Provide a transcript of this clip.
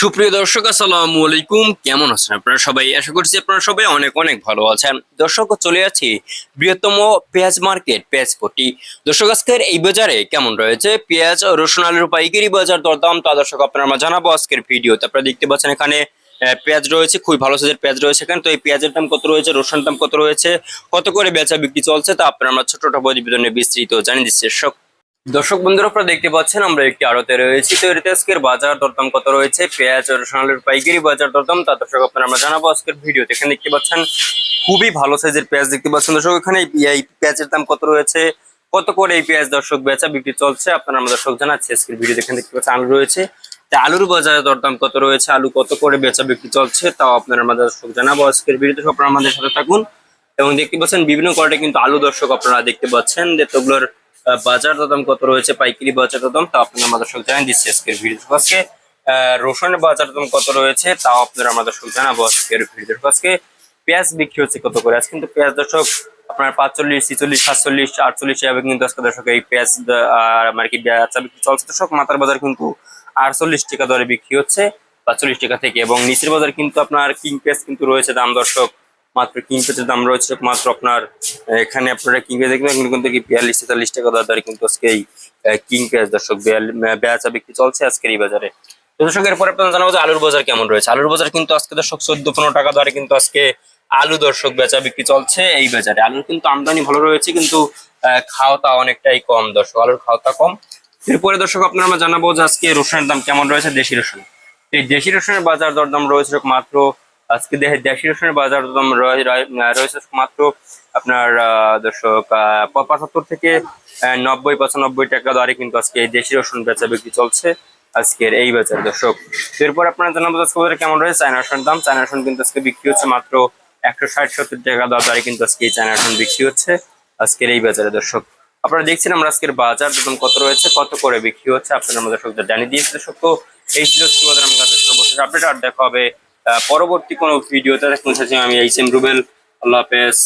সুপ্রিয় দর্শক, আসসালামু আলাইকুম। কেমন আছেন আপনারা সবাই? আশা করছি আপনারা সবাই অনেক অনেক ভালো আছেন। দর্শক, চলে আছি বৃহত্তম পেঁয়াজ মার্কেট, পেঁয়াজ পটি দর্শক, আজকের এই বাজারে কেমন রয়েছে? পেঁয়াজ, রসুন, আলুর পাইকারি বাজার দরদাম, তা দর্শক, আপনারা আমরা জানাব আজকের ভিডিওতে। আপনারা দেখতে পাচ্ছেন এখানে পেঁয়াজ রয়েছে, খুবই ভালো সাইজের পেঁয়াজ রয়েছে এখানে। তো এই পেঁয়াজের দাম কত রয়েছে? রসুনের দাম কত রয়েছে? কত করে বেচা বিক্রি চলছে? তা আপনারা আমরা ছোট ছোট প্রতিবেদনে বিস্তৃত জানিয়ে দিচ্ছি। দর্শক বন্ধুরা, আপনারা দেখতে পাচ্ছেন আমরা একটি আড়তে রয়েছি। তো এর আজকের বাজার দরদাম কত রয়েছে? পেঁয়াজ ও রসুন আলুর পাইকারি বাজার দরদাম তা দর্শক আপনারা আমরা জানাব আজকের ভিডিওতে। এখানে দেখতে পাচ্ছেন, খুবই ভালো সাইজের পেঁয়াজ দেখতে পাচ্ছেন। দর্শক, এখানে এই- পেঁয়াজের দাম কত রয়েছে? কত করে এই পেঁয়াজ দর্শক বেচা বিক্রি চলছে? আপনারা আমরা দর্শক জানাচ্ছি, আজকের ভিডিও এখানে দেখতে পাচ্ছেন আলু রয়েছে। তা আলুর বাজারে দরদাম কত রয়েছে? আলু কত করে বেচা বিক্রি চলছে? তাও আপনারা আমাদের দর্শক জানাব আজকের ভিডিওতে। আপনারা আমাদের সাথে থাকুন। এবং দেখতে পাচ্ছেন, বিভিন্ন কোয়ালিটি কিন্তু আলু দর্শক আপনারা দেখতে পাচ্ছেন। যে তোগুলোর বাজার দাম কত রয়েছে, পাইকারি বাজার দাম তা আপনারা আমাদের দর্শক জানিয়ে দিচ্ছি আজকের ভিডিও আজকে বাজার দাম কত রয়েছে, তাও আপনারা আমাদের দর্শক জানাব আজকের ভিডিও আজকে পেঁয়াজ বিক্রি হচ্ছে কত করে? আজকে কিন্তু পেঁয়াজ দর্শক আপনার পাঁচচল্লিশ, ছিচল্লিশ, সাতচল্লিশ, আটচল্লিশ এভাবে কিন্তু আজকে দর্শক এই পেঁয়াজ কি বেচা বিক্রি চলছে দর্শক? মাথার বাজার কিন্তু আটচল্লিশ টাকা দরে বিক্রি হচ্ছে, পাঁচচল্লিশ টাকা থেকে। এবং নিচের বাজার কিন্তু আপনার কিং পেঁয়াজ কিন্তু রয়েছে দাম দর্শক মাত্র কিং পেঁয়াজের দাম রয়েছে মাত্র আপনার এখানে আপনারা কিং দেখবেন কিন্তু বিয়াল্লিশ তেতাল্লিশ টাকা দরে কিন্তু আজকে এই কিং পেঁয়াজ দর্শক বেচা বিক্রি চলছে আজকের এই বাজারে। দর্শক, এরপরে আপনারা জানাব যে আলুর বাজার কেমন রয়েছে। আলুর বাজার কিন্তু আজকে দর্শক চোদ্দ পনেরো টাকা দরে কিন্তু আজকে আলু দর্শক বেচা বিক্রি চলছে এই বাজারে। আলুর কিন্তু আমদানি ভালো রয়েছে, কিন্তু খাওয়াটা অনেকটাই কম দর্শক, আলুর খাওয়াটা কম। এরপরে দর্শক, আপনারা আমরা জানাব যে আজকে রসুনের দাম কেমন রয়েছে দেশি রসুন এই দেশি রসুনের বাজার দরদাম রয়েছে মাত্র আজকে দেশি রসুনের বাজার রয়ে- রয়েছে মাত্র আপনার দর্শক পঁচাত্তর থেকে নব্বই, পঁচানব্বই টাকা দরে কিন্তু আজকে দেশি রসুন বেচা বিক্রি চলছে আজকের এই বাজার, দর্শক। এরপর আপনারা জানাব আজকে কেমন রয়েছে চায়না রসুনের দাম। চায়না রসুন কিন্তু আজকে বিক্রি হচ্ছে মাত্র একশো ষাট, সত্তর টাকা দরে কিন্তু আজকে এই চায়না রসুন বিক্রি হচ্ছে আজকের এই বাজারে, দর্শক। আপনারা দেখছেন আমরা আজকের বাজার দাম কত রয়েছে, কত করে বিক্রি হচ্ছে, আপনারা আমাদের দর্শকদের জানিয়ে দিয়েছে, দর্শক। তো এই ছিল আজকে বাজার সর্বশেষ আপডেট আর দেখা হবে পরবর্তী কোনো ভিডিওতে দেখুন আমি এইচ এম রুবেল আল্লাহ হাফেজ।